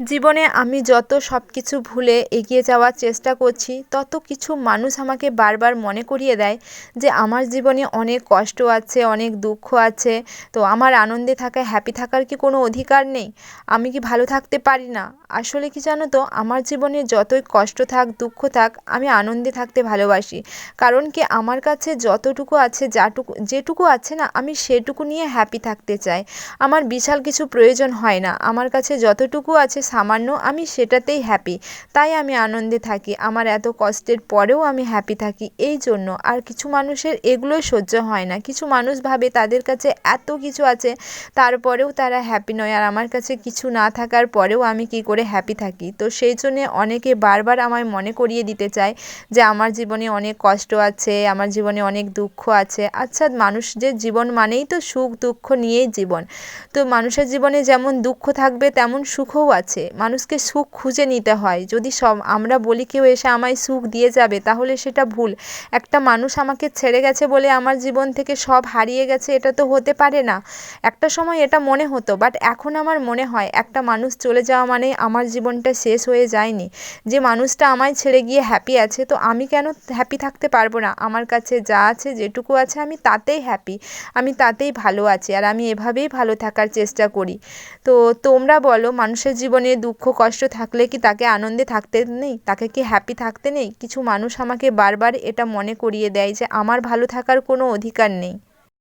জীবনে আমি যত সব কিছু ভুলে এগিয়ে যাওয়ার চেষ্টা করছি, তত কিছু মানুষ আমাকে বারবার মনে করিয়ে দেয় যে আমার জীবনে অনেক কষ্ট আছে, অনেক দুঃখ আছে। তো আমার আনন্দে থাকা হ্যাপি থাকার কি কোনো অধিকার নেই? আমি কি ভালো থাকতে পারি না? আসলে কি জানো তো, আমার জীবনে যতই কষ্ট থাক, দুঃখ থাক, আমি আনন্দে থাকতে ভালোবাসি। কারণ কি, আমার কাছে যতটুকু আছে, যাটুকু, যেটুকু আছে না, আমি সেটুকু নিয়ে হ্যাপি থাকতে চাই। আমার বিশাল কিছু প্রয়োজন হয় না। আমার কাছে যতটুকু আছে সামান্য আমি সেটাতেই হ্যাপি তাই আমি আনন্দে থাকি। আমার এত কষ্টের পরেও আমি হ্যাপি থাকি। এই জন্য আর কিছু মানুষের এগুলোই সহ্য হয় না। কিছু মানুষ ভাবে তাদের কাছে এত কিছু আছে, তারপরেও তারা হ্যাপি নয়। আর আমার কাছে কিছু না থাকার পরেও আমি কী করে হ্যাপি থাকি? তো সেই জন্যে অনেকে বারবার আমায় মনে করিয়ে দিতে চায় যে, আমার জীবনে অনেক কষ্ট আছে, আমার জীবনে অনেক দুঃখ আছে। আচ্ছা মানুষদের জীবন মানেই তো সুখ, দুঃখ নিয়েই জীবন। তো মানুষের জীবনে যেমন দুঃখ থাকবে, তেমন সুখও আছে। মানুষকে সুখ খুঁজে নিতে হয়। যদি সব আমরা বলি কেউ এসে আমায় সুখ দিয়ে যাবে, তাহলে সেটা ভুল। একটা মানুষ আমাকে ছেড়ে গেছে বলে আমার জীবন থেকে সব হারিয়ে গেছে, এটা তো হতে পারে না। একটা সময় এটা মনে হতো বাট এখন আমার মনে হয় একটা মানুষ চলে যাওয়া মানে আমার জীবনটা শেষ হয়ে যায়নি। যে মানুষটা আমায় ছেড়ে গিয়ে হ্যাপি আছে, তো আমি কেন হ্যাপি থাকতে পারব না? আমার কাছে যা আছে, যেটুকু আছে, আমি তাতেই হ্যাপি আমি তাতেই ভালো আছি, আর আমি এভাবেই ভালো থাকার চেষ্টা করি। তো তোমরা বলো, মানুষের জীবনে দুঃখ, কষ্ট থাকলে কি তাকে আনন্দে থাকতে নেই? তাকে কি হ্যাপি থাকতে নেই? কিছু মানুষ আমাকে বারবার এটা মনে করিয়ে দেয় যে, আমার ভালো থাকার কোনো অধিকার নেই।